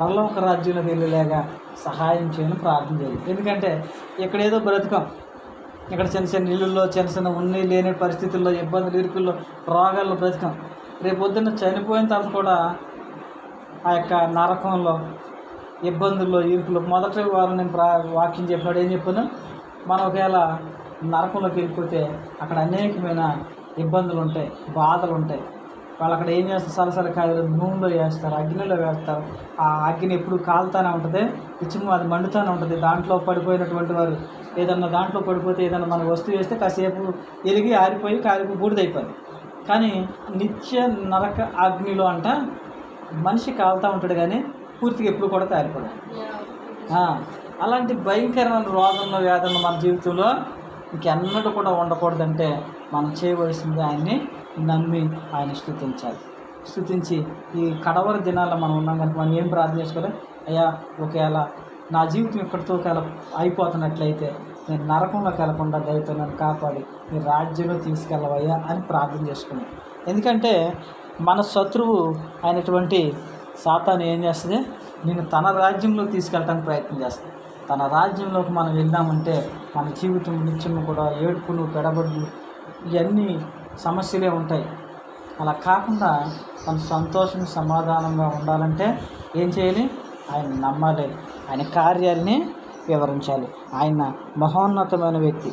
పరలోక రాజ్యంలోకి వెళ్ళలేగా సహాయం చేయని ప్రార్థన చేయాలి ఎందుకంటే ఇక్కడ ఏదో బ్రతకం. ఇక్కడ చిన్న చిన్న ఇళ్ళల్లో చిన్న చిన్న ఉన్ని లేని పరిస్థితుల్లో ఇబ్బందులు ఇరుకుల్లో రోగాల్లో బ్రతకం. రేపు పొద్దున్న చనిపోయిన తర్వాత కూడా ఆ యొక్క నరకంలో ఇబ్బందుల్లో ఇరుకులు మొదటి వారం నేను ప్రా వాక్యం చెప్పినాడు ఏం చెప్పాను? మనం ఒకవేళ నరకంలోకి వెళ్ళిపోతే అక్కడ అనేకమైన ఇబ్బందులు ఉంటాయి బాధలు ఉంటాయి. వాళ్ళు అక్కడ ఏం చేస్తారు? సలసల కాయలు నూనెలో వేస్తారు అగ్నిలో వేస్తారు. ఆ అగ్ని ఎప్పుడు కాలుతానే ఉంటుంది పిచ్చిము అది మండుతూనే ఉంటుంది. దాంట్లో పడిపోయినటువంటి వారు ఏదన్నా దాంట్లో పడిపోతే ఏదన్నా మన వస్తువు వేస్తే కాసేపు ఎలిగి ఆరిపోయి కాలిపోయి బూడిదైపోయింది కానీ నిత్య నరక అగ్నిలో అంట మనిషి కాలుతూ ఉంటాడు కానీ పూర్తిగా ఎప్పుడు కూడా తయారుపడదు అలాంటి భయంకరమైన రోగంలో వేదనలు మన జీవితంలో ఇంకెన్నడూ కూడా ఉండకూడదంటే మనం చేయవలసింది ఆయన్ని నమ్మి ఆయన స్థుతించాలి. స్థుతించి ఈ కడవరి దినాల్లో మనం ఉన్నాం కనుక మనం ఏం ప్రార్థన చేసుకోవాలి? అయ్యా ఒకవేళ నా జీవితం ఇక్కడితో ఒకవేళ అయిపోతున్నట్లయితే నేను నరకంలోకి వెళ్ళకుండా దయతో నన్ను కాపాడి నీ రాజ్యంలో తీసుకెళ్ళవయ్యా అని ప్రార్థన చేసుకున్నాను ఎందుకంటే మన శత్రువు అయినటువంటి సాతాను ఏం చేస్తుంది? నేను తన రాజ్యంలో తీసుకెళ్ళడానికి ప్రయత్నం చేస్తాను తన రాజ్యంలోకి మనం వెళ్ళామంటే మన జీవితం నిత్యం కూడా ఏడుపులు పెడబడులు ఇవన్నీ సమస్యలే ఉంటాయి. అలా కాకుండా తన సంతోషం సమాధానంగా ఉండాలంటే ఏం చేయాలి? ఆయన నమ్మాలి. ఆయన కార్యాలని వివరించాలి. ఆయన మహోన్నతమైన వ్యక్తి.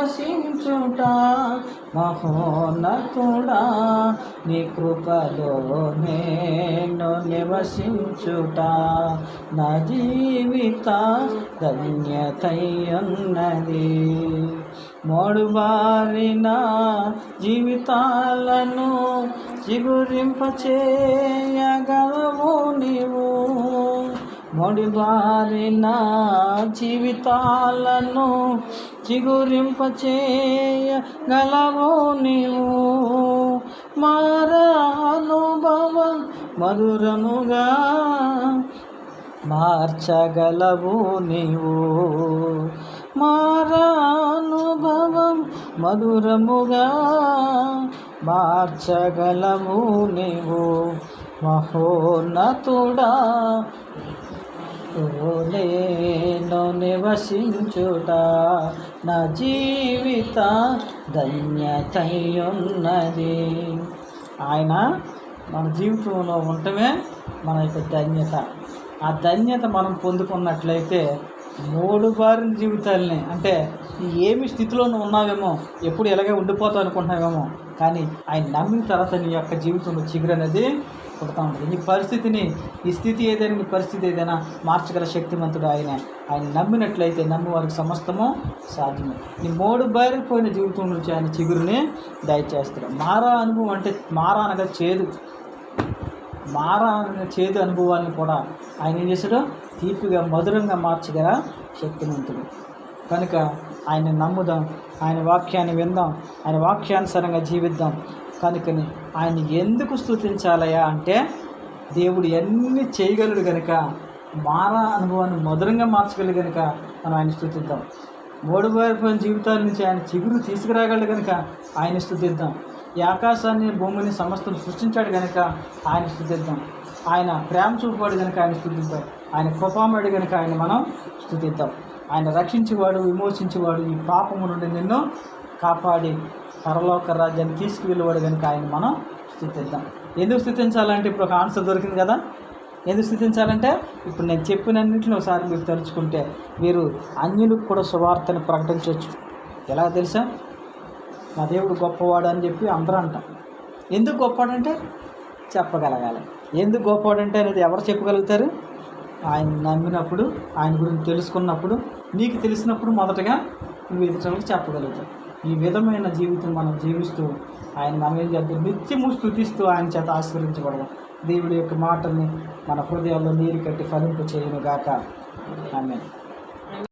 నివసించుట మహోన్నతుడా నీ కృపలో నేను నివసించుట. నా జీవిత ధన్యతై మోడుబారిన జీవితాలను చిగురింపచేయగలవు నీవు. మొడిబారిన జీవితాలను చిగురింపచేయగలవు నీవు. మారా అనుభవం మధురముగా మార్చగలవు నీవు. మారానుభవం మధురముగా మార్చగలవు నీవు. మహోన్నతుడా నేను నివసించుట నా జీవిత ధన్యతయున్నది. ఆయన మన జీవితంలో ఉండటమే మన యొక్క ధన్యత. ఆ ధన్యత మనం పొందుకున్నట్లయితే మూడు బారిన జీవితాలని అంటే ఏమి స్థితిలో నువ్వు ఉన్నావేమో ఎప్పుడు ఎలాగే ఉండిపోతావు అనుకుంటున్నావేమో కానీ ఆయన నమ్మిన తర్వాత నీ యొక్క జీవితంలో చిగురు అనేది పుడతా ఉంటుంది. నీ పరిస్థితిని ఈ స్థితి ఏదైనా నీ పరిస్థితి ఏదైనా మార్చగల శక్తిమంతుడు ఆయన. ఆయన నమ్మినట్లయితే నమ్మి వారికి సమస్తము సాధ్యమే. నీ మూడు బయలుపోయిన జీవితం నుంచి ఆయన చిగురుని దయచేస్తాడు. మారా అనుభవం అంటే మారా అనగా చేదు. మారా చేదు అనుభవాలను కూడా ఆయన ఏం చేశాడు? తీపిగా మధురంగా మార్చగల శక్తివంతుడు కనుక ఆయన నమ్ముదాం ఆయన వాక్యాన్ని విందాం ఆయన వాక్యానుసారంగా జీవిద్దాం. కనుకని ఆయన ఎందుకు స్థుతించాలయా అంటే దేవుడు ఎన్ని చేయగలడు కనుక మారా అనుభవాన్ని మధురంగా మార్చగలడు కనుక మనం ఆయన స్థుతిద్దాం మూడు వైపు జీవితాల నుంచి ఆయన చిగురు తీసుకురాగలడు కనుక ఆయన స్థుతిద్దాం ఈ ఆకాశాన్ని భూమిని సమస్తం సృష్టించాడు కనుక ఆయన స్థుతిద్దాం ఆయన ప్రేమ చూపువాడు కనుక ఆయన స్థుతిద్దాం ఆయన కృపామాడు కనుక ఆయన మనం స్థుతిద్దాం ఆయన రక్షించేవాడు విమోచించేవాడు ఈ పాపము నుండి నిన్ను కాపాడి పరలోక రాజ్యాన్ని తీసుకువెళ్ళవాడు కనుక ఆయన మనం స్థుతిద్దాం. ఎందుకు స్థుతించాలంటే ఇప్పుడు ఒక ఆన్సర్ దొరికింది కదా? ఎందుకు స్థుతించాలంటే? ఇప్పుడు నేను చెప్పినన్నింటిని ఒకసారి మీరు తలుచుకుంటే మీరు అన్యులకు కూడా సువార్తను ప్రకటించవచ్చు. ఎలా తెలుసా? నా దేవుడు గొప్పవాడు అని చెప్పి అందరూ అంటాం. ఎందుకు గొప్పవాడంటే? చెప్పగలగాలి. ఎందుకు గొప్పవాడంటే అనేది ఎవరు చెప్పగలుగుతారు? ఆయన నమ్మినప్పుడు ఆయన గురించి తెలుసుకున్నప్పుడు నీకు తెలిసినప్పుడు మొదటగా నువ్వు ఇతరులకు చెప్పగలుగుతావు. ఈ విధమైన జీవితం మనం జీవిస్తూ ఆయన మనం ఏం చేద్దాం నిత్యము స్థుతిస్తూ ఆయన చేత ఆశీర్వించబడదాం దేవుడి యొక్క మాటల్ని మన హృదయాల్లో నీరు కట్టి ఫలింపు చేయను గాక ఆమె